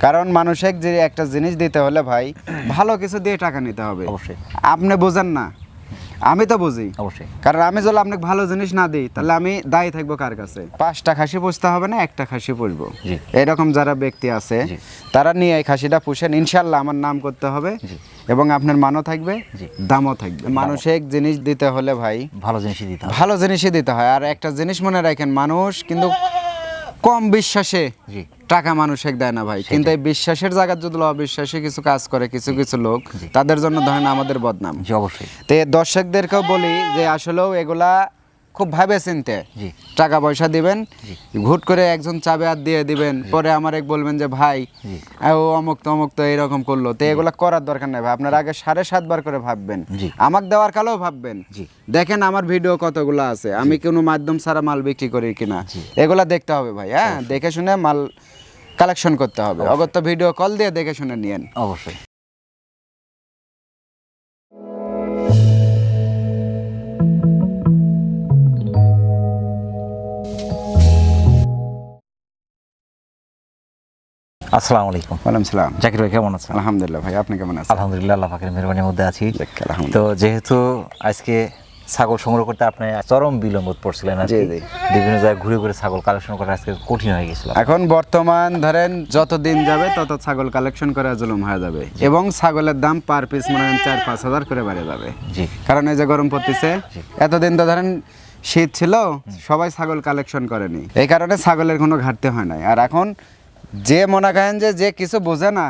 কারণ মানুষের যে একটা জিনিস দিতে হলে ভাই ভালো কিছু দিয়ে টাকা নিতে হবে। অবশ্যই। আপনি বোঝেন না। আমি তো বুঝি। অবশ্যই। কারণ আমি যদি আপনাকে ভালো জিনিস না দিই তাহলে আমি দায়ী থাকব কার কাছে? পাঁচটা খাসি পুষতে হবে না একটা খাসি পুষবো। এরকম যারা ব্যক্তি আছে তারা নিয়ে এই খাসিটা পুষেন। ইনশাল্লাহ আমার নাম করতে হবে এবং আপনার মানও থাকবে দামও থাকবে। মানুষের জিনিস দিতে হলে ভাই ভালো জিনিসই দিতে হবে। ভালো জিনিসই দিতে হয়। আর একটা জিনিস মনে রাখেন মানুষ কিন্তু কম বিশ্বাসে জি। টাকা মানুষের দেয় না ভাই। কিন্তু এই বিশ্বাসের জায়গায় যদি অবিশ্বাসে কিছু কাজ করে কিছু কিছু লোক তাদের জন্য ধরেন আমাদের বদনাম। অবশ্যই। তো দর্শকদেরকেও বলি যে আসলেও এগুলা খুব ভাবে চিনতে টাকা পয়সা দিবেন ঘুট করে একজন চাবে আর দিয়ে দিবেন পরে আমার এক বলবেন যে ভাই ও অমুক তো অমুক তো এরকম করল। তো এগুলা করার দরকার নাই ভাই। আপনার আগে সাড়ে সাতবার করে ভাববেন। আমাকে দেওয়ার কালেও ভাববেন। দেখেন আমার ভিডিও কতগুলো আছে। আমি কোনো মাধ্যম ছাড়া মাল বিক্রি করি কিনা। এগুলা দেখতে হবে ভাই হ্যাঁ? দেখে শুনে মাল কালেকশন করতে হবে। অগত্য ভিডিও কল দিয়ে দেখে শুনে নিয়েন। অবশ্যই। আসসালামু আলাইকুম। ওয়ালাইকুম সালাম। জাকির ভাই কেমন আছেন? আলহামদুলিল্লাহ ভাই আপনি কেমন আছেন? আলহামদুলিল্লাহ আল্লাহ পাকের মেহরবানির মধ্যে আছি। তো যেহেতু আজকে ছাগল সংগ্রহ করতে আপনি চরম বিলম্ব পড়ছিলেন আর। বিভিন্ন জায়গায় ঘুরে ঘুরে ছাগল কালেকশন করা আজকে কঠিন হয়ে গেছিল। এখন বর্তমান ধরেন যত দিন যাবে তত ছাগল কালেকশন করা জুলুম হয়ে যাবে এবং ছাগলের দাম পার পিস মনে হয় চার পাঁচ হাজার করে বেড়ে যাবে। জি। কারণ এই যে গরম পড়তেছে এতদিন তো ধরেন শীত ছিল সবাই ছাগল কালেকশন করেনি। এই কারণে ছাগলের কোনো ঘাটতি হয় নাই। আর এখন যে মনে করেন যে যে কিছু বোঝে না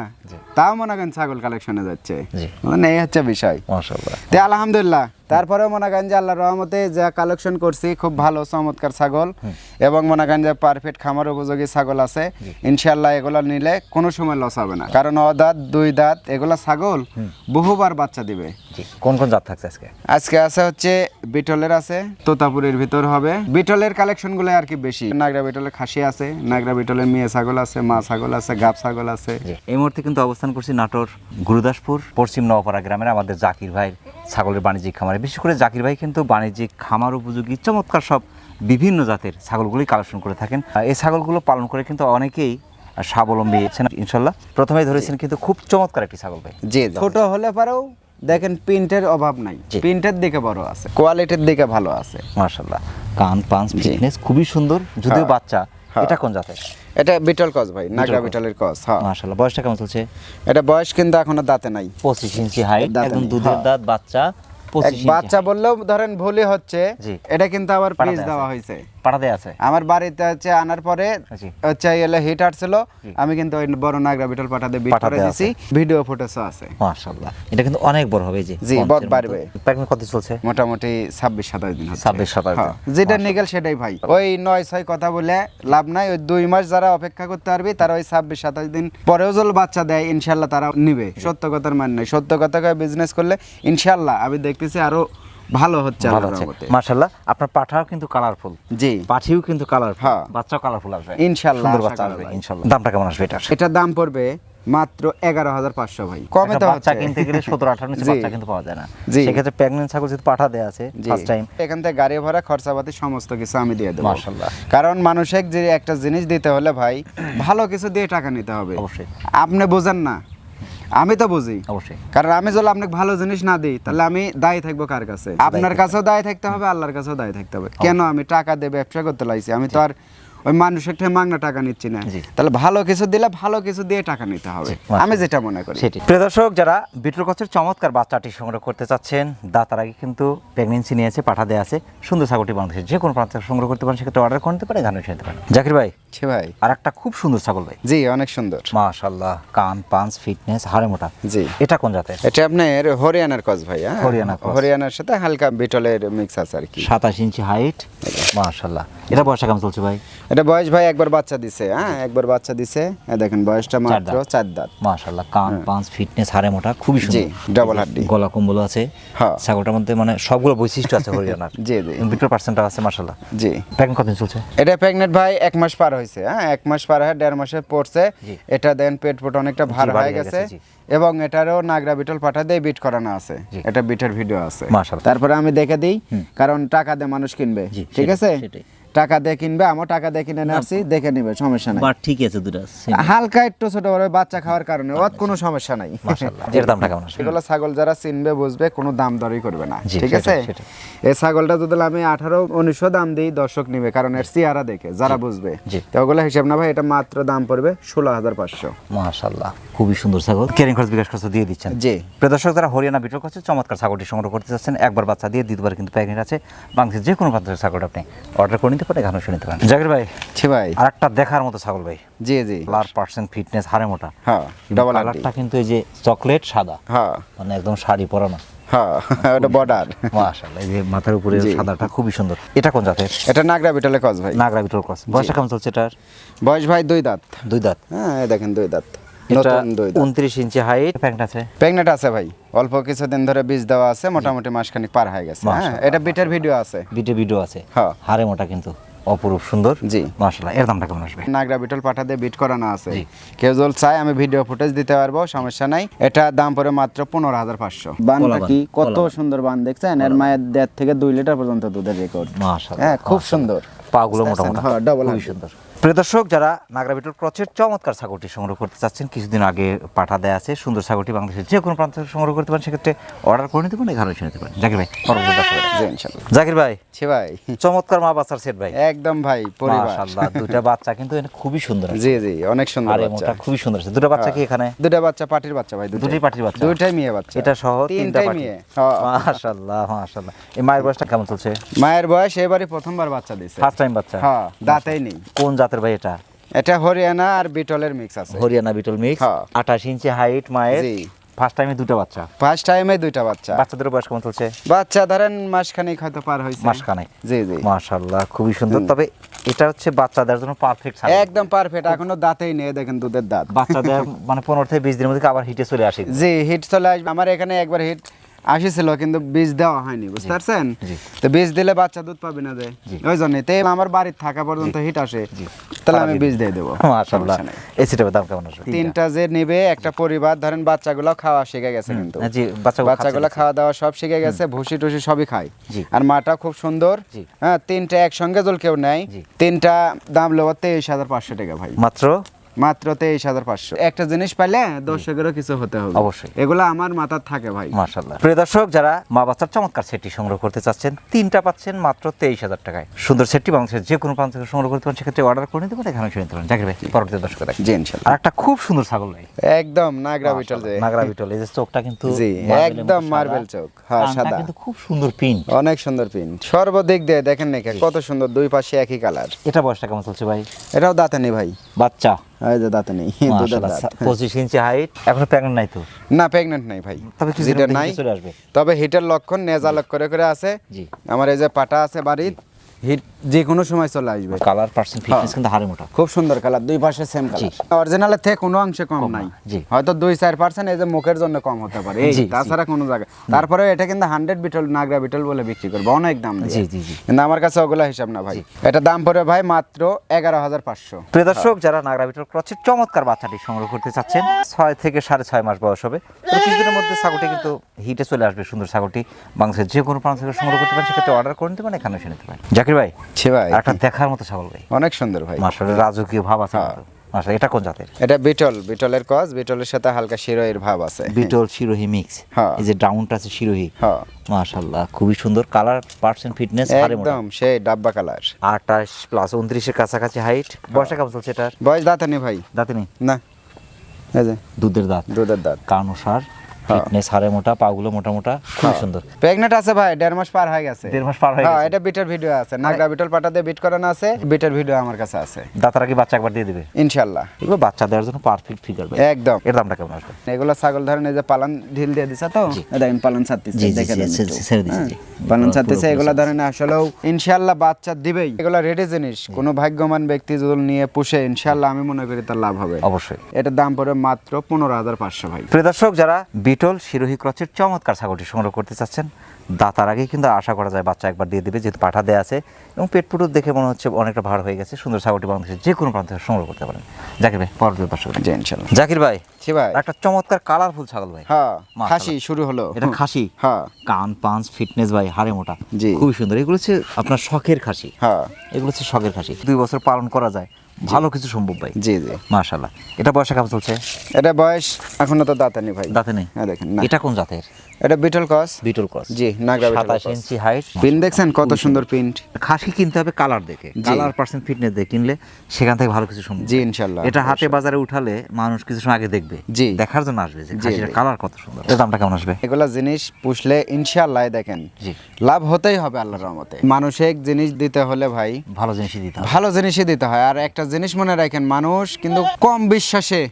তাও মনে করেন ছাগল কালেকশনে যাচ্ছে। মানে এই হচ্ছে বিষয়। আলহামদুলিল্লাহ তারপরেও মনে করেন যে আল্লাহ রহমতে যা কালেকশন করছি খুব ভালো চমৎকার ছাগল। এবং মনে করেন যে পারফেক্ট খামার উপযোগী ছাগল আছে। ইনশাল্লাহ এগুলো নিলে কোনো সময় লস হবে না। কারণ অ দাঁত দুই দাঁত এগুলা ছাগল বহুবার বাচ্চা দিবে। কোন কোন জাত থাকছে আজকে? আজকে আছে হচ্ছে বিটলের আছে তোতাপুরের ভিতর হবে। বিটলের কালেকশনগুলো আর কি বেশি। নাগরা বিটলের খাসি আছে নাগরা বিটলের মেয়ে ছাগল আছে মা ছাগল আছে গাব ছাগল আছে। এই মুহূর্তে কিন্তু অবস্থান করছি নাটোর গুরুদাসপুর পশ্চিম নওপাড়া গ্রামের আমাদের জাকির ভাইয়ের ছাগলের বাণিজ্যিক খামারে। বিশেষ করে জাকির ভাই কিন্তু বাণিজ্যিক খামার উপযোগী চমৎকার সব বিভিন্ন জাতের ছাগলগুলি কালেকশন করে থাকেন। আর এই ছাগলগুলো পালন করে কিন্তু অনেকেই স্বাবলম্বী হয়েছেন ইনশাল্লাহ। প্রথমেই ধরেছেন কিন্তু খুব চমৎকার একটি ছাগল ভাই। জি ছোট হলে পারেও দেখেন প্রিন্টের অভাব নাই। প্রিন্টের দিকে বড় আছে। কোয়ালিটির দিকে ভালো আছে। মার্শাল্লাহ কান পাঞ্চ ফিটনেস খুবই সুন্দর। যদিও হ্যাঁ। বাচ্চা। এটা কোন জাতের? এটা বিটল কস ভাই নাগরা বিটলের কস হ্যাঁ। মাশাআল্লাহ। বয়সটা কেমন চলছে? এটা বয়স কিন্তু এখনও দাঁতে নাই। পঁচিশ ইঞ্চি হাইট একদম দুধের হ্যাঁ। দাঁত বাচ্চা। বাচ্চা বললেও ধরেন ভুলই হচ্ছে এটা কিন্তু আবার পিস দেওয়া হয়েছে। পাঠাতে আছে। আমার বাড়িতে হচ্ছে আনার পরে হচ্ছে এলে হিট আসছিল। আমি কিন্তু ওই বড় নাগরা বিটল পাঠাতে বিট পাঠাতে করে দিছি। ভিডিও আছে। মাশাআল্লাহ। এটা কিন্তু অনেক বড় হবে জি, বড় বাড়বে। প্যাকিং কত চলছে? মোটামুটি ছাব্বিশ সাতাশ দিন হচ্ছে। 26 27 দিন। হ্যাঁ, যেটা নিগেল সেটাই ভাই। ওই নয় ছয় কথা বলে লাভ নাই। ওই দুই মাস যারা অপেক্ষা করতে পারবি তারা ওই ছাব্বিশ সাতাশ দিন পরেও বাচ্চা দেয় ইনশাল্লাহ তারা নিবে। সত্য কথার মান নাই। সত্য কথাকে বিজনেস করলে ইনশাল্লাহ আমি দেখতেছি আরও ভালো হচ্ছে। মাশাআল্লাহ। আপনার পাঠাও কিন্তু কালারফুল জি। পাঠিও কিন্তু কালারফুল হ্যাঁ। বাচ্চাও কালারফুল আসবে। ইনশাআল্লাহ, সুন্দর বাচ্চা আসবে ইনশাআল্লাহ। দামটা কেমন আসবে এটা এটার দাম পড়বে মাত্র এগারো হাজার পাঁচশো ভাই। কমে তো বাচ্চা কিনতে গেলে সতেরো আঠারো নিচে বাচ্চা কিন্তু পাওয়া যায় না। সেক্ষেত্রে প্রেগনেন্ট ছাগল যদি পাঠা দেওয়া আছে ফার্স্ট টাইম এখান থেকে গাড়ি ভাড়া খরচাপাতি সমস্ত কিছু আমি দিয়ে দেবো। মাশাআল্লাহ। কারণ মানুষের যে একটা জিনিস দিতে হলে ভাই ভালো কিছু দিয়ে টাকা নিতে হবে। অবশ্যই। আপনি বোঝেন না আমি তো বুঝি। অবশ্যই। কারণ আমি যদি আপনাকে ভালো জিনিস না দিই তাহলে আমি দায়ী থাকব কার কাছে? আপনার কাছেও দায়ী থাকতে হবে আল্লাহর কাছেও দায়ী থাকতে হবে। কেন আমি টাকা দিয়ে ব্যবসা করতে লাইছি আমি তো আর ওই মানুষের থেকে মাগনা টাকা নিচ্ছি না। তাহলে ভালো কিছু দিলে ভালো কিছু দিয়ে টাকা নিতে হবে। আমি যেটা মনে করি। সেটি প্রিয় দর্শক যারা বিটল কচের চমৎকার বাচ্চাটি সংগ্রহ করতে চাচ্ছেন দাতার আগে কিন্তু প্রেগনেন্সি নিয়েছে পাঠা দেওয়া আছে সুন্দর ছাগলটি বাংলাদেশের যে কোনো প্রান্ত সংগ্রহ করতে পারেন সেক্ষেত্রে অর্ডার করতে পারে গান নিতে পারেন। জাকির ভাই ভাই। আর একটা খুব সুন্দর ছাগল ভাই। জি অনেক সুন্দর। মাশাল্লাহ কান পাঞ্চ ফিটনেস হাড়ে মোটা। জি। এটা কোন জাতের? এটা আপনার হরিয়ানার কস ভাই হ্যাঁ? হরিয়ানা হরিয়ানার সাথে হালকা বিটলের মিক্স আছে আর কি। সাতাশ ইঞ্চি হাইট মাশাল্লাহ এটা বয়সটা কেমন চলছে ভাই? এটা বয়স ভাই একবার বাচ্চা দিছে হ্যাঁ? একবার বাচ্চা দিছে। দেখেন বয়সটা মাত্র। চার দাঁত। মাশাল্লাহ কান পাঞ্চ ফিটনেস হাড়ে মোটা খুবই সুন্দর। জি, double হাড্ডি। গলা কম্বল আছে হ্যাঁ। ছাগলটার মধ্যে মানে সবগুলো বৈশিষ্ট্য আছে হরিয়ানার। জি, জি। বিটল পার্সেন্টটা আছে মাশাল্লাহ জি। কতদিন চলছে? এটা প্রেগনেন্ট ভাই এক মাস পার হয়েছে হ্যাঁ? এক মাস পার হয়ে দেড় মাসে পড়ছে। এটা দেন পেট পোট অনেকটা ভার হয়ে গেছে। এবং এটারও নাগরা বিটল পাঠা দিয়ে বিট করানো আছে। এটা বিটের ভিডিও আছে। তারপরে আমি দেখে দিই কারণ টাকা দিয়ে মানুষ কিনবে। ঠিক আছে। টাকা দিয়ে কিনবে আমার টাকা দিয়ে কিনে আসছি দেখে নিবে সমস্যা নাই। বাট ঠিক আছে দুটা হালকা একটু ছোট বড় বাচ্চা খাওয়ার কারণে ওর কোনো সমস্যা নাই। এর দামটা কেমন এগুলো ছাগল যারা চিনবে বুঝবে কোনো দাম দরই করবে না ঠিক আছে। এই ছাগলটা যদি আমি আঠারো উনিশশো দাম দিই দর্শক নিবে কারণ এর চেহারা দেখে যারা বুঝবে। তো ওগুলো হিসাব না ভাই এটা মাত্র দাম পড়বে ষোলো হাজার পাঁচশো। মাশাআল্লাহ খুবই সুন্দর ছাগল। কেরিং খরচ বিকাশ খরচ দিয়ে দিচ্ছেন। জি। প্রদর্শক যারা হরিয়ানা বিটল করছে চমৎকার ছাগলটি সংগ্রহ করতে চাচ্ছেন। একবার বাচ্চা দিয়ে দ্বিতীয়বার কিন্তু প্যাকেট আছে। বাংলাদেশের যে কোনো প্রান্তের ছাগলটা আপনি অর্ডার করে নিতে পারেন এখানে শুনে নিতে পারেন। জাকির ভাই ছি ভাই। আর একটা দেখার মতো ছাগল ভাই। জি জি। কালার পার্সেন্ট ফিটনেস হারে মোটা। হ্যাঁ ডবল কালারটা কিন্তু এই যে চকলেট সাদা। হ্যাঁ। মানে একদম শাড়ি পরানো হ্যাঁ ওটা বর্ডার মাশাআল্লাহ এই যে মাথার উপরে সাদাটা খুবই সুন্দর। এটা কোন জাতের? এটা নাগরা বিটলে কস ভাই। নাগরা বিটল ক্রস বয়সটা কেমন চলছে এটার? বয়স ভাই দুই দাঁত। দুই দাঁত। হ্যাঁ দেখেন দুই দাঁত। এটা নতুন দুই দাঁত। উনত্রিশ ইঞ্চি হাইট প্যাকেট আছে? প্রেগনেন্ট আছে ভাই। অল্প কিছুদিন ধরে বীজ দেওয়া আছে মোটামুটি মাসখানিক পার হয়ে গেছে। হ্যাঁ এটা বিটের ভিডিও আছে। বিটে ভিডিও আছে। হ্যাঁ। হারে মোটা কিন্তু অপরূপ সুন্দর। জি। মাশাআল্লাহ। এর দামটা কেমন আসবে? নাগরা বিটল পাঠা দিয়ে বিট করানো আছে। কেউ যদি চায় আমি ভিডিও ফুটেজ দিতে পারব সমস্যা নাই। এটা দাম পড়ে মাত্র পনেরো হাজার পাঁচশো। বান, কি কত সুন্দর বান দেখছেন? এর মায়ের দেড় থেকে দুই লিটার পর্যন্ত দুধের রেকর্ড হ্যাঁ খুব সুন্দর। পাগুলো মোটা মোটা হ্যাঁ, double সুন্দর। প্রিয় দর্শক যারা নাগরা বিটল ক্রচের চমৎকার ছাগলটি সংগ্রহ করতে চাচ্ছেন কিছুদিন আগে পাঠা দেয়া আছে সুন্দর ছাগলটি বাংলাদেশের যে কোনো প্রান্ত সংগ্রহ করতে পারেন সেক্ষেত্রে অর্ডার করে নিতে পারেন এখানে নিতে পারেন। জাকির ভাই ইনশাল্লাহ। জাকির ভাই ছি ভাই। চমৎকার মা বাচ্চার সেট ভাই। একদম ভাই মাশাআল্লাহ দুটা বাচ্চা কিন্তু খুবই সুন্দর জি জি অনেক সুন্দর বাচ্চা। খুবই সুন্দর আছে। দুটো বাচ্চা কি এখানে? দুটা বাচ্চা পাটির বাচ্চা ভাই দুটোই দুটোই পাটির বাচ্চা। দুইটাই মেয়ে বাচ্চা। এটা সহ তিনটা মেয়ে হ্যাঁ। মাশাআল্লাহ মাশাআল্লাহ। এই মায়ের বয়সটা কেমন চলছে? মায়ের বয়স এবারে প্রথমবার বাচ্চা দিছে। ফার্স্ট টাইম বাচ্চা? হ্যাঁ দাঁতেই নেই। কোন জাতের ভাই এটা? এটা হরিয়ানা আর বিটলের মিক্স আছে। হরিয়ানা বিটল মিক্স হ্যাঁ। আঠাশ ইঞ্চি হাইট মায়ের। ফার্স্ট টাইমে দুটো বাচ্চা? ফার্স্ট টাইমে দুইটা বাচ্চা। বাচ্চাদের বয়স কেমন চলছে? বাচ্চা ধরেন মাসখানেক হয়তো পার হয়েছে। মাসখানেক। জি জি। মাশাআল্লাহ খুবই সুন্দর। তবে এটা হচ্ছে বাচ্চাদের জন্য পারফেক্ট একদম পারফেক্ট এখনও দাঁতেই নেই দেখেন দুধের দাঁত। বাচ্চাদের মানে পনেরো থেকে বিশ দিনের মধ্যে আবার হিটে চলে আসে। জি হিট চলে আসবে। আমার এখানে একবার হিট আসিছিল কিন্তু বীজ দেওয়া হয়নি বুঝতে পারছেন তো বীজ দিলে বাচ্চা দুধ পাবে না যে। জি। ওই জন্যই তো আমার বাড়ির থাকা পর্যন্ত হিট আসে। তাহলে আমি বীজ দিয়ে দেবো। মাশাআল্লাহ। এই সেটার দাম কেমন আসবে? তিনটা যে নেবে একটা পরিবার ধরেন বাচ্চাগুলো খাওয়া শিখে গেছে কিন্তু। জি বাচ্চাগুলো খাওয়া দাওয়া সব শিখে গেছে ভুসি টুসি সবই খায়। আর মাটা খুব সুন্দর। হ্যাঁ তিনটা একসঙ্গে জল কেউ নেয়। তিনটা দাম লেবো তেইশ হাজার পাঁচশো টাকা ভাই। মাত্র? মাত্র তেইশ হাজার পাঁচশো। একটা জিনিস পাইলে দর্শকেরও কিছু হতে হবে। অবশ্যই। এগুলো আমার মাথার থাকে ভাই। মাশাআল্লাহ। প্রিয় দর্শক যারা মা বাচ্চার চমৎকার সেটটি সংগ্রহ করতে চাচ্ছেন তিনটা পাচ্ছেন মাত্র তেইশ হাজার টাকায়। সুন্দর সেটটি বাংলাদেশের যে কোনো প্রান্ত থেকে সংগ্রহ করতে পারেন সেক্ষেত্রে অর্ডার করে নিতে পারেন এখানে শুনে নিতে পারেন। জাকির ভাই পরবর্তী দর্শক দেখেন। জি ইনশাল্লাহ আর একটা খুব সুন্দর ছাগল ভাই। একদম নাগরা বিটল যে। নাগরা বিটল এই যে চোখটা কিন্তু জি একদম মার্বেল চোখ হ্যাঁ সাদা। কিন্তু খুব সুন্দর পিন অনেক সুন্দর পিন সর্বদিক দিয়ে দেখেন নাকি কত সুন্দর দুই পাশে একই কালার এটা বয়সটা কেমন চলছে ভাই? এটাও দাঁতে নেই ভাই। বাচ্চা। এই যে দাঁতে নেই দুধের মাশাআল্লাহ, দাঁত। পঁচিশ ইঞ্চি হাইট এখন প্রেগনেন্ট নাই তো? না প্রেগনেন্ট নাই ভাই। তবে কিছু নাই। তবে হিটের লক্ষণ নেজা লক্ষ করে করে আছে। আমার এই যে পাটা আছে বাড়ির হিট যে কোনো সময় চলে আসবে। কালার পার্সেন্ট ফিটনেস কিন্তু হাড়ে মোটা। খুব সুন্দর কালার দুই পাশে সেম কালার অরিজিনালের থেকে কোনো অংশে কম নাই। জি। হয়তো দুই চার পার্সেন্ট এই যে মুখের জন্য কম হতে পারে। এই। তাছাড়া কোনো জায়গায় তারপরে এটা কিন্তু হান্ড্রেড বিটল নাগরা বিটল বলে বিক্রি করব। অনেক দাম। জি, জি, জি। কিন্তু আমার কাছে ওগুলা হিসাব না ভাই। এটা দাম পড়ে ভাই মাত্র এগারো হাজার পাঁচশো। প্রিয় দর্শক যারা নাগরা বিটল ক্রচের চমৎকার বাচ্চাটি সংগ্রহ করতে চাচ্ছেন ছয় থেকে সাড়ে ছয় মাস বয়স হবে। তো কিছুদিনের মধ্যে ছাগলটি কিন্তু হিটে চলে আসবে সুন্দর ছাগলটি। বাংলাদেশের যে কোনো প্রান্ত থেকে সংগ্রহ করতে পারেন সেক্ষেত্রে অর্ডার করে নিতে পারেন এখানে এসে নিতে পারেন। ভাই? ছি ভাই একটা দেখার মতো ছাগল ভাই। অনেক সুন্দর ভাই। রাজকীয় ভাব আছে হ্যাঁ। এটা কোন জাতের? এটা বিটল বিটলের কজ বিটলের সাথে হালকা শিরোয়ের ভাব আছে। বিটল শিরোহি মিক্স হ্যাঁ। এই যে ডাউনটা আছে শিরোহি। হ্যাঁ। খুবই সুন্দর। কালার পার্সেন্ট ফিটনেস একদম সেই ডাব্বা কালার আঠাশ প্লাস উনত্রিশের কাছাকাছি হাইট বয়সটা কেমন চলছে এটার? বয়স দাঁতে নেই ভাই। দাঁতে নেই? না এই যে। দুধের দাঁত। দুধের দাঁত। কানো সার। হ্যাঁ। ফিটনেস হারে মোটা পাগুলো মোটা মোটা খুবই সুন্দর। প্রেগনেন্ট আছে ভাই দেড় মাস পার হয়ে গেছে। দেড় মাস পার হয়ে হ্যাঁ গেছে। এটা বিটের ভিডিও আছে নাগরা বিটল পাটাতে বিট করানো আছে বিটের ভিডিও আমার কাছে আছে। দাঁতারা কি বাচ্চা একবার দিয়ে দিবে? ইনশাল্লাহ। এগুলো বাচ্চা দেওয়ার জন্য পারফেক্ট ফিগার একদম। এর দামটা কেমন আসবে? এগুলো ছাগল ধরেন এই যে পালন ঢিল দিয়ে দিছে তো দেখেন পালন ছাড়তেছে জি, জি, দেখে জি, দেন ছে- একটু। ছেড়ে দিছি, হ্যাঁ, পালন ছাড়তেছে এগুলো ধরেন আসলেও ইনশাল্লাহ বাচ্চা দিবেই। এগুলো রেডি জিনিস কোনো ভাগ্যবান ব্যক্তি যদি নিয়ে পুষে ইনশাল্লাহ আমি মনে করি তার লাভ হবে। অবশ্যই। এটার দাম পড়বে মাত্র পনেরো হাজার পাঁচশো ভাই। প্রিয় দর্শক যারা বিট বিটল শিরোহী ক্রচের চমৎকার ছাগলটি সংগ্রহ করতে চাচ্ছেন। দাতার আগেই কিন্তু আশা করা যায় বাচ্চা একবার দিয়ে দেবে যেহেতু পাঠা দেওয়া আছে এবং পেট পুটুর দেখে মনে হচ্ছে অনেকটা ভার হয়ে গেছে। সুন্দর ছাগলটি বাংলাদেশের যে কোনো প্রান্ত সংগ্রহ করতে পারেন। জাকির ভাই পরবর্তী দর্শক জাকির ভাই ভাই। একটা চমৎকার কালারফুল ছাগল ভাই। হ্যাঁ খাসি শুরু হলো। এটা খাসি? হ্যাঁ। কান পাঁচ ফিটনেস ভাই হাড়ে মোটা। জি। খুবই সুন্দর। এগুলো হচ্ছে আপনার শখের খাসি। হ্যাঁ। এগুলো হচ্ছে শখের খাসি। দুই বছর পালন করা যায়। ভালো কিছু সম্ভব ভাই। জি জি। মাশাল্লাহ এটা বয়সে কেমন চলছে? এটা বয়স এখনও তো দাঁতানি ভাই। দাঁতে নেই? হ্যাঁ দেখেন এটা কোন জাতের? এটা বিটল কস বিটল ক্রস। জি সাতাশ cross। ইঞ্চি হাইট পিন দেখছেন? কত সুন্দর প্রিন্ট খাসি কিনতে হবে কালার দেখে। কালার পার্সেন্ট ফিটনেস দেখে কিনলে সেখান থেকে ভালো কিছু সম্ভব। জি ইনশাল্লাহ এটা হাটে বাজারে উঠালে মানুষ কিছু সময় আগে দেখবে। জি। দেখার জন্য আসবে যে খাসির কালার কত সুন্দর। এর দামটা কেমন আসবে? এগুলা জিনিস পুষলে ইনশাল্লাহ দেখেন জি। লাভ হতেই হবে আল্লাহর রহমতে। মানুষে জিনিস দিতে হলে ভাই ভালো জিনিসই দিতে হবে। ভালো জিনিসই দিতে হয়। আর একটা জিনিস মনে রাখেন মানুষ কিন্তু কম বিশ্বাসে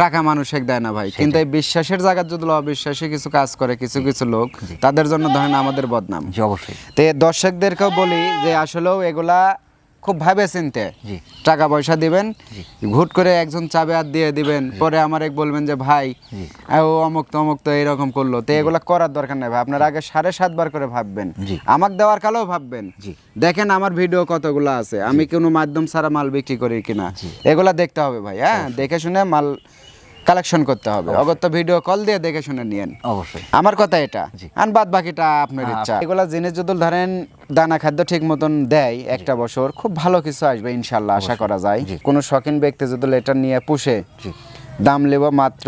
টাকা মানুষ এক দেয় না ভাই। কিন্তু এই বিশ্বাসের জায়গায় যদি অবিশ্বাসে কিছু কাজ করে কিছু কিছু লোক তাদের জন্য ধরেন আমাদের বদনাম। অবশ্যই। তো দর্শকদেরকেও বলি যে আসলেও এগুলা খুব ভাবে চিনতে। টাকা পয়সা দিবেন ঘুট করে একজন চাবে আর দিয়ে দিবেন। পরে আমার এক বলবেন যে ভাই ও অমুক তো অমুক তো এরকম করল। তো এগুলো করার দরকার নেই ভাই। আপনার আগে সাড়ে সাতবার করে ভাববেন। আমাকে দেওয়ার কালেও ভাববেন। দেখেন আমার ভিডিও কতগুলো আছে। আমি কোনো মাধ্যম ছাড়া মাল বিক্রি করি কিনা। এগুলা দেখতে হবে ভাই হ্যাঁ? দেখে শুনে মাল কালেকশন করতে হবে। অগত্য ভিডিও কল দিয়ে দেখে শুনে নিয়েন। অবশ্যই। আমার কথা এটা। আর বাদ বাকিটা আপনার ইচ্ছা। এগুলা জিনিস যদি ধরেন দানা খাদ্য ঠিক মতন দেয় একটা বছর খুব ভালো কিছু আসবে ইনশাল্লাহ আশা করা যায়। কোনো শখিন ব্যক্তি যদি এটা নিয়ে পুষে দাম নেব মাত্র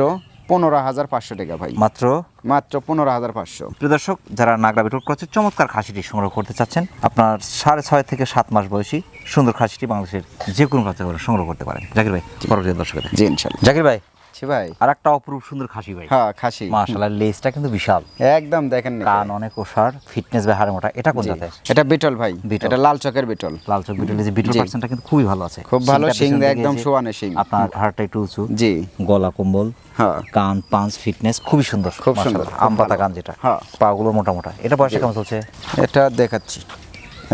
পনেরো হাজার পাঁচশো টাকা ভাই। মাত্র? মাত্র পনেরো হাজার পাঁচশো। প্রিয় দর্শক যারা নাগরা বিটল করছে চমৎকার খাসিটি সংগ্রহ করতে চাচ্ছেন। আপনার সাড়ে ছয় থেকে সাত মাস বয়সী সুন্দর খাসিটি বাংলাদেশের যে কোনো প্রান্ত থেকে সংগ্রহ করতে পারেন। জাকির ভাই পরবর্তী দর্শকের জি ইনশাল্লাহ জাকির ভাই জি ভাই। আর একটা অপরূপ সুন্দর খাসি ভাই। হ্যাঁ খাসি। মাশাআল্লাহ লেজটা কিন্তু বিশাল। একদম দেখেন না। কান অনেক ওষার ফিটনেস বা হাড়ে মোটা। এটা কোন জাতের? এটা বিটল ভাই। এটা লাল চকের বিটল। লাল চোখ বিটল যে বিটল পার্সেন্টটা কিন্তু খুবই ভালো আছে। খুব ভালো, শিং একদম সোয়ানে শিং। আপনার হাড়টা একটু উঁচু। জি। গলা কম্বল হ্যাঁ। কান পাঁচ ফিটনেস খুবই সুন্দর। খুব সুন্দর, আম পাতা। কান যেটা। হ্যাঁ। পাগুলো মোটা মোটা। এটা বয়সে কেমন চলছে? এটা দেখাচ্ছি।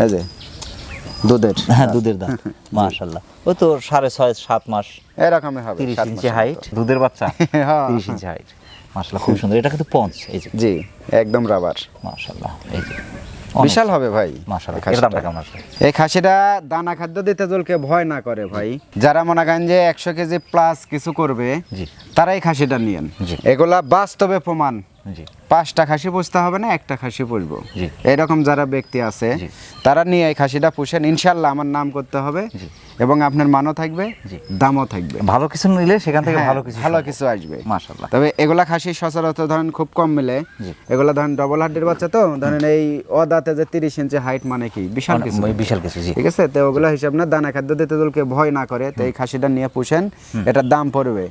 এই যে দুধের হ্যাঁ দুধের দাম। মাশাল্লাহ ও তো সাড়ে ছয় সাত মাস। এরকমই হবে তিরিশ ইঞ্চি হাইট দুধের বাচ্চা? হ্যাঁ। তিরিশ ইঞ্চি হাইট মাশাল্লাহ খুব সুন্দর। এটা কিন্তু পঞ্চ এই যে। জি একদম রাবার মাশাল্লাহ এই যে। বিশাল হবে ভাই। এই খাসিটা। এই দানা খাদ্য দিতে জলকে ভয় না করে ভাই। যারা মনে করেন যে একশো কেজি প্লাস কিছু করবে জি। তারাই খাসিটা নিয়েন। এগুলা বাস্তবে প্রমাণ। জি। পাঁচটা খাসি পুষতে হবে না একটা খাসি পুষবো। জি। এরকম যারা ব্যক্তি আছে তারা নিয়ে এই খাসিটা পুষেন। ইনশাল্লাহ আমার নাম করতে হবে এবং আপনার মানও থাকবে দামও থাকবে। ভালো কিছু নিলে সেখান থেকে হ্যাঁ, ভালো কিছু ভালো কিছু আসবে। মাশাল্লাহ তবে এগুলা খাসি সচরাচর ধরেন খুব কম মিলে। এগুলা ধরেন ডবল হাড্ডির বাচ্চা তো ধরেন এই অদাতে যে তিরিশ ইঞ্চি হাইট মানে কি? বিশাল কিছু। বিশাল কিছু ঠিক আছে? তো ওগুলো হিসাব না দানা খাদ্য দিতে দলকে ভয় না করে তো এই খাসিটা নিয়ে পুষেন। এটার দাম পড়বে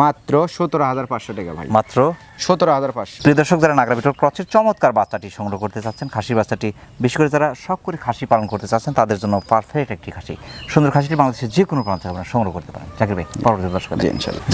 মাত্র সতেরো হাজার পাঁচশো টাকা ভাই। মাত্র সতেরো হাজার পাঁচশো। প্রিয় দর্শক যারা নাগরা বিটল ক্রচের চমৎকার বাচ্চাটি সংগ্রহ করতে চাচ্ছেন খাসির বাচ্চাটি বিশেষ করে যারা শখ করে খাসি পালন করতে চাচ্ছেন তাদের জন্য পারফেক্ট একটি খাসি। সুন্দর খাসিটি বাংলাদেশের যে কোনো প্রান্ত আপনারা সংগ্রহ করতে পারেন। জাকির ভাই পরবর্তী দর্শক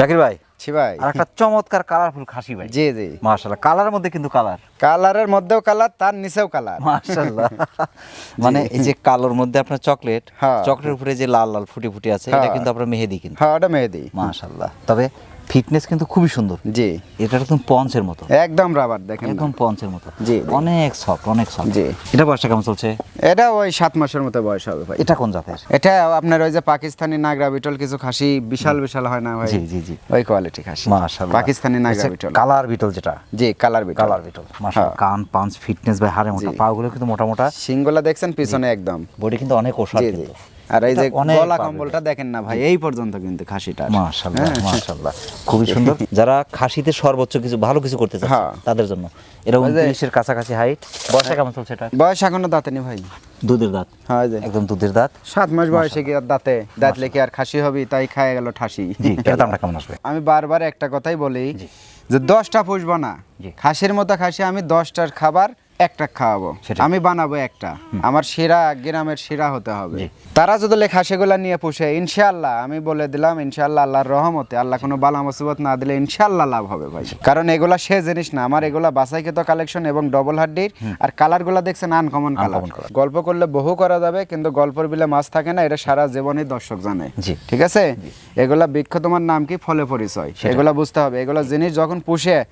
জাকির ভাই ভাই। আর একটা চমৎকার কালারফুল খাসি ভাই। জি জি। মাশাআল্লাহ কালারের মধ্যে কিন্তু কালার কালারের মধ্যেও কালার তার নিচেও কালার মাশাআল্লাহ। মানে এই যে কালোর মধ্যে আপনার চকলেট হ্যাঁ। চকলেটের উপরে যে লাল লাল ফুটি ফুটি আছে এটা হ্যাঁ। কিন্তু আপনার মেহেদি কিন্তু। হ্যাঁ ওটা মেহেদি। মাশাআল্লাহ। তবে ফিটনেস কিন্তু খুবই সুন্দর। জি। এটা একদম পঞ্চের মতো। একদম রাবার দেখেন। একদম পঞ্চের মতো। জি। অনেক সফট অনেক সফট জি। এটা বয়সটা কেমন চলছে? এটা ওই সাত মাসের মতো বয়স হবে ভাই। এটা কোন জাতের? এটা আপনার ওই যে পাকিস্তানি নাগরা বিটল কিছু খাসি বিশাল বিশাল হয় না ভাই? জি, জি, জি। ওই কোয়ালিটি খাসি। মাশাআল্লাহ। পাকিস্তানি নাগরা বিটল। কালার বিটল যেটা? জি কালার বিটল। কালার বিটল মাশাআল্লাহ। কান পাঁচ ফিটনেস ভাই হাড়ে মোটা। পাগুলো কিন্তু মোটা মোটা। সিংগুলা দেখছেন পিছনে একদম। বডি কিন্তু অনেক ওষার কিন্তু। আর এই যে গলা কম্বলটা দেখেন না ভাই এই পর্যন্ত কিন্তু খাসিটা মাশাআল্লাহ মাশাআল্লাহ খুবই সুন্দর। যারা খাসিতে সর্বোচ্চ কিছু ভালো কিছু করতে চাচ্ছে হ্যাঁ। তাদের জন্য। এরকম ওই যে- উনত্রিশের কাছাকাছি হাইট বয়সটা কেমন চলছে এটা? বয়স এখনও দাঁতেনি ভাই। দুধের দাঁত? হ্যাঁ যে। একদম দুধের দাঁত। সাত মাস বয়সে কি আর দাঁতে? দাঁত লেখে আর খাসি হবি তাই খায় গেল ঠাসি। এর দামটা কেমন আসবে? আমি বারবার একটা কথাই বলি যে দশটা পুষবো না। খাসির মতো খাসি আমি দশটার খাবার একটা খাওয়াবো। আমি বানাবো একটা। আমার সেরা গ্রামের সেরা হতে হবে। তারা যদি লে খাসিগুলা নিয়ে পুষে ইনশাল্লাহ আমি বলে দিলাম ইনশাল্লাহ আল্লাহর রহমতে আল্লাহ কোনো বালা মুসিবত না দিলে ইনশাল্লাহ লাভ হবে ভাই। কারণ এগুলা সে জিনিস না। আমার এগুলা বাসাইকৃত কালেকশন এবং ডবল হাড্ডির আর কালারগুলা দেখছেন আনকমন কালার। গল্প করলে বহু করা যাবে কিন্তু গল্পের বিলে মাছ থাকে না এটা সারা জীবনই দর্শক জানে। ঠিক আছে? এগুলা বৃক্ষ তোমার নাম কি? ফলে পরিচয়। এগুলা বুঝতে হবে। এগুলা জিনিস যখন পুষে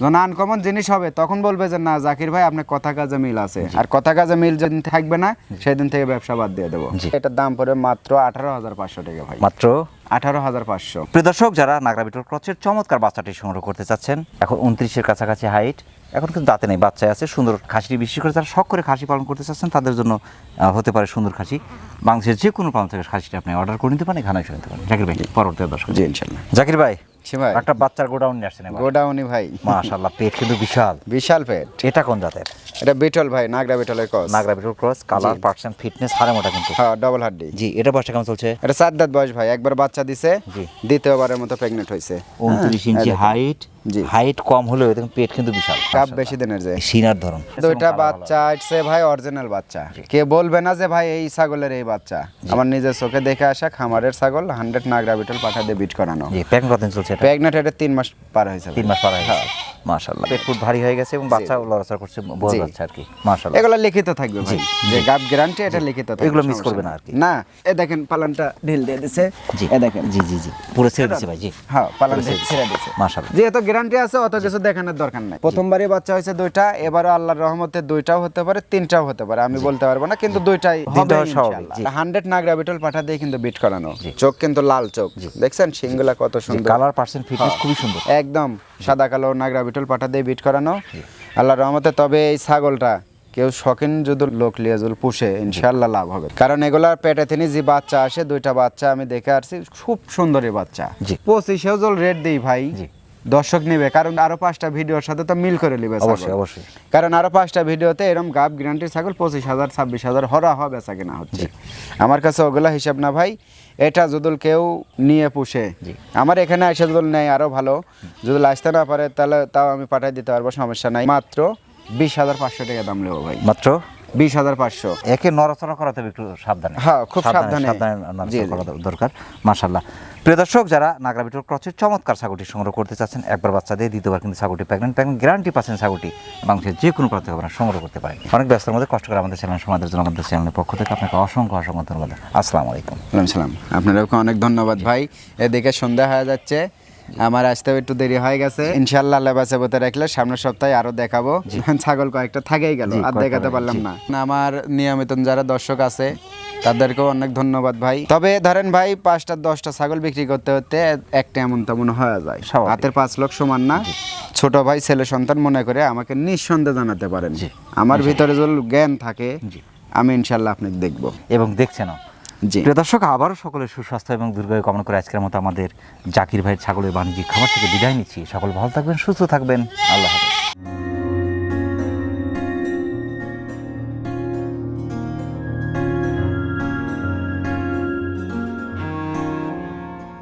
যখন আনকমন জিনিস হবে তখন বলবে যে না জাকির ভাই আপনার কথা কাজে মিল আছে। আর কথা কাজে মিল যেদিন থাকবে না সেদিন থেকে ব্যবসা বাদ দিয়ে দেবো। এটার দাম পড়ে মাত্র আঠারো হাজার পাঁচশো টাকা ভাই। মাত্র? আঠারো হাজার পাঁচশো। প্রিয় দর্শক যারা নাগরা বিটল ক্রচের চমৎকার বাচ্চাটি সংগ্রহ করতে চাচ্ছেন এখন উনত্রিশের কাছাকাছি হাইট এখন কিন্তু দাঁতে নেই বাচ্চায় আছে সুন্দর খাসিটি বিশেষ করে যারা শখ করে খাসি পালন করতে চাচ্ছেন তাদের জন্য হতে পারে সুন্দর খাসি। বাংলাদেশের যে কোনো প্রান্ত থেকে খাসিটি আপনি অর্ডার করে নিতে পারেন এখানে এসে নিতে পারেন। জাকির ভাই পরবর্তী দর্শক। জি ইনশাল্লাহ জাকির ভাই ভাই। একটা বাচ্চার গোডাউন নিয়ে আসছেন এবার। গোডাউনি ভাই। মাশাআল্লাহ পেট কিন্তু বিশাল। বিশাল পেট। এটা কোন জাতের? এটা বিটল ভাই নাগরা বিটলের cross. Nagra Beetal cross colour percent fitness হারে মোটা কিন্তু। হ্যাঁ ডবল হাড্ডি। জি এটা বয়সটা কেমন চলছে? এটা সাত দাঁত বয়স ভাই একবার বাচ্চা দিছে জি। দ্বিতীয়বারের মতো প্রেগনেন্ট হয়েছে উনত্রিশ হ্যাঁ, ইঞ্চি হাইট। হাইট কম হলেও দেখুন পেট কিন্তু বিশাল। কাপ বেশি দিনের যায় সিনার ধরন। দুইটা বাচ্চা আসছে ভাই অরিজিনাল বাচ্চা। কে বলবে না যে ভাই এই ছাগলের এই বাচ্চা? আমার নিজের চোখে দেখে আসা খামারের ছাগল হান্ড্রেড নাগরা বিটল পাঠা দিয়ে বিট করানো। জি প্যাকিং কতদিন চলছে প্রেগনেন্ট এটা তিন মাস পার হয়েছে তিন মাস পার হয়ে। গেছে মাশাআল্লাহ। পেট ফুট ভারী হয়ে গেছে এবং বাচ্চা লড়াচড়া করছে বোঝা জি। যাচ্ছে আর কি। মাশাআল্লাহ। এগুলো লিখিত থাকবে ভাই। যে গাব গ্যারান্টি এটা লিখিত থাকবে এগুলো সমস্যা করবে না আর কি। না এ দেখেন পালানটা ঢিল দিয়ে দিছে। জি। এ দেখেন। জি জি জি। পুরো ছেড়ে ভাই জি। হ্যাঁ পালান ছেড়ে দিছে। মাশাআল্লাহ। যেহেতু গ্যারান্টি আছে অত কিছু দেখানোর দরকার নাই। প্রথমবারই বাচ্চা হয়েছে দুইটা এবারও আল্লাহর রহমতে দুইটাও হতে পারে তিনটাও হতে পারে আমি বলতে পারব না কিন্তু দুইটাই হবে নাগরা বিটল পাঠা দিয়ে কিন্তু বিট করানো। চোখ কিন্তু লাল চোখ। দেখছেন? সিংগুলা কত সুন্দর। কালার পার্সেন্ট ফিটনেস খুবই সুন্দর। একদম। সাদা কালো নাগরা বিটল পাঠা দিয়ে বিট করানো। আল্লাহর রহমতে তবে এই ছাগলটা কেউ শখিন যদি লোক লিয়ে যদি পুষে ইনশাল্লাহ লাভ হবে। কারণ এগুলার পেটে তিনি যে বাচ্চা আসে দুইটা বাচ্চা আমি দেখে আসছি খুব সুন্দরী বাচ্চা। পঁচিশেও জল রেট দিই ভাই। দর্শক নিবে কারণ আরও পাঁচটা ভিডিওর সাথে তো মিল করে নিবে অবশ্যই অবশ্যই। কারণ আরও পাঁচটা ভিডিওতে এরকম গাব গ্যারান্টি ছাগল পঁচিশ হাজার ছাব্বিশ হাজার হরা হবে বেচা কেনা হচ্ছে। আমার কাছে ওগুলা হিসাব না ভাই। এটা যদুল কেউ নিয়ে পুষে। আমার এখানে এসে যদুল নেয় আরও ভালো। যদি আসতে না পারে তাহলে তাও আমি পাঠিয়ে দিতে পারব সমস্যা নাই। মাত্র বিশ হাজার পাঁচশো টাকা দাম নেব ভাই। মাত্র? বিশ হাজার পাঁচশো। একে নড়াচড়া করাতে হবে একটু সাবধানে। হ্যাঁ, খুব সাবধানে। সাবধানে। নড়াচড়া করা দরকার মাশাল্লাহ প্রিয় দর্শক যারা নাগরা বিটর ক্রচের চমৎকার ছাগলটি সংগ্রহ করতে চাচ্ছেন একবার বাচ্চা দিয়ে দ্বিতীয়বার কিন্তু ছাগলটি প্যাকেট প্যাকেট গ্যারান্টি পাচ্ছেন ছাগলটি বাংলাদেশের যে কোনো প্রান্ত আপনারা সংগ্রহ করতে পারেন। অনেক ব্যস্তর মধ্যে কষ্ট করে আমাদের চ্যানেল সমাজের জন্য আমাদের চ্যানেলের পক্ষ থেকে আপনাকে অসংখ্য অসংখ্য ধন্যবাদ। আসসালামু আলাইকুম। সালাম। আপনাদেরকে অনেক ধন্যবাদ ভাই। এদিকে সন্ধ্যা হয়ে যাচ্ছে। আমার আসতেও একটু দেরি হয়ে গেছে। ইনশাল্লাহ লেবাসে বতে রাখলে সামনের সপ্তাহে আরও দেখাবো। ছাগল কয়েকটা থাকেই গেল আর দেখাতে পারলাম না। আমার নিয়মিত যারা দর্শক আছে তাদেরকেও অনেক ধন্যবাদ ভাই। তবে ধরেন ভাই পাঁচটা দশটা ছাগল বিক্রি করতে হতে একটা এমন তেমন হয়ে যায়। হাতের পাঁচ লোক সমান না। ছোট ভাই ছেলে সন্তান মনে করে আমাকে নিঃসন্দেহে জানাতে পারেন। আমার ভিতরে যদি জ্ঞান থাকে আমি ইনশাল্লাহ আপনাকে দেখব। এবং দেখছেনও প্রিয় দর্শক, আবারও সকলের সুস্বাস্থ্য এবং দুর্গায় কামনা করে আজকের মতো আমাদের জাকির ভাইয়ের ছাগলের বাণিজ্যিক খাবার থেকে বিদায় নিচ্ছি। সকল ভালো থাকবেন, সুস্থ থাকবেন। আল্লাহ হাফেজ।